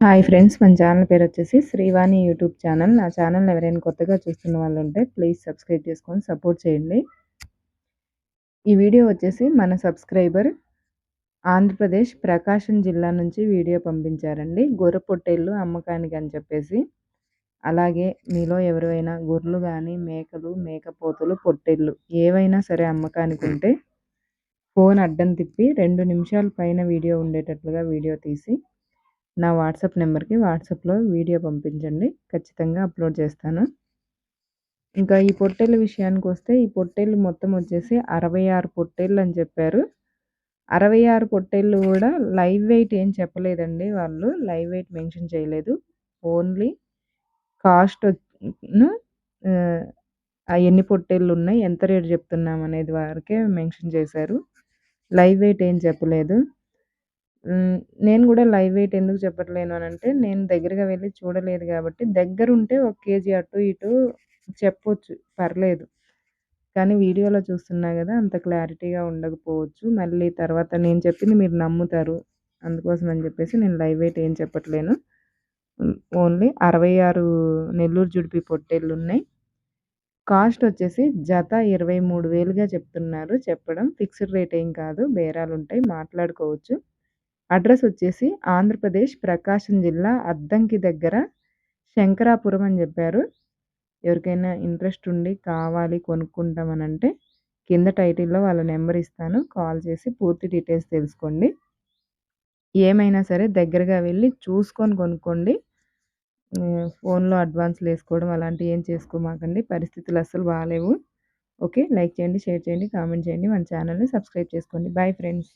Hi friends మన channel పేరు వచ్చేసి శ్రీవాణి యూట్యూబ్ ఛానల్. నా ఛానల్ ఎవరైనా కొత్తగా చూస్తున్న వాళ్ళు ఉంటే ప్లీజ్ సబ్స్క్రైబ్ చేసుకొని సపోర్ట్ చేయండి. ఈ వీడియో వచ్చేసి మన సబ్స్క్రైబర్ ఆంధ్రప్రదేశ్ ప్రకాశం జిల్లా నుంచి వీడియో పంపించారండి. గొర్రె పొట్టేళ్ళు అమ్మకానికి అని చెప్పేసి. అలాగే మీలో ఎవరైనా గొర్రెలు కానీ మేకలు మేకపోతులు పొట్టేళ్ళు ఏవైనా సరే అమ్మకానికి ఉంటే ఫోన్ అడ్డం తిప్పి రెండు నిమిషాల పైన వీడియో ఉండేటట్లుగా వీడియో తీసి నా వాట్సాప్ నెంబర్కి వాట్సాప్లో వీడియో పంపించండి. ఖచ్చితంగా అప్లోడ్ చేస్తాను. ఇంకా ఈ పొట్టేళ్ళ విషయానికి వస్తే ఈ పొట్టేళ్ళు మొత్తం వచ్చేసి అరవై ఆరు పొట్టేళ్ళు అని చెప్పారు. అరవై ఆరు పొట్టేళ్ళు కూడా లైవ్ వెయిట్ ఏం చెప్పలేదండి వాళ్ళు. లైవ్ వెయిట్ మెన్షన్ చేయలేదు. ఓన్లీ కాస్ట్ ఎన్ని పొట్టేళ్ళు ఉన్నాయి ఎంత రేటు చెప్తున్నాం అనేది వరకే మెన్షన్ చేశారు. లైవ్ వెయిట్ ఏం చెప్పలేదు. నేను కూడా లైవ్ వెయిట్ ఎందుకు చెప్పట్లేను అని అంటే నేను దగ్గరగా వెళ్ళి చూడలేదు కాబట్టి దగ్గర ఉంటే ఒక కేజీ అటు ఇటు చెప్పొచ్చు పర్లేదు. కానీ వీడియోలో చూస్తున్నా కదా అంత క్లారిటీగా ఉండకపోవచ్చు. మళ్ళీ తర్వాత నేను చెప్పింది మీరు నమ్ముతారు అందుకోసం అని చెప్పేసి నేను లైవ్ వెయిట్ ఏం చెప్పట్లేను. ఓన్లీ అరవై ఆరు నెల్లూరు జుడిపి పొట్టేళ్ళు ఉన్నాయి. కాస్ట్ వచ్చేసి జత ఇరవై మూడు వేలుగా చెప్తున్నారు. చెప్పడం ఫిక్స్డ్ రేట్ ఏం కాదు బేరాలు ఉంటాయి మాట్లాడుకోవచ్చు. అడ్రస్ వచ్చేసి ఆంధ్రప్రదేశ్ ప్రకాశం జిల్లా అద్దంకి దగ్గర శంకరాపురం అని చెప్పారు. ఎవరికైనా ఇంట్రెస్ట్ ఉండి కావాలి కొనుక్కుంటామనంటే కింద టైటిల్లో వాళ్ళ నెంబర్ ఇస్తాను. కాల్ చేసి పూర్తి డీటెయిల్స్ తెలుసుకోండి. ఏమైనా సరే దగ్గరగా వెళ్ళి చూసుకొని కొనుక్కోండి. ఫోన్లో అడ్వాన్స్లు వేసుకోవడం అలాంటివి ఏం చేసుకోమాకండి. పరిస్థితులు అస్సలు బాగాలేవు. ఓకే లైక్ చేయండి షేర్ చేయండి కామెంట్ చేయండి. మన ఛానల్ని సబ్స్క్రైబ్ చేసుకోండి. Bye friends.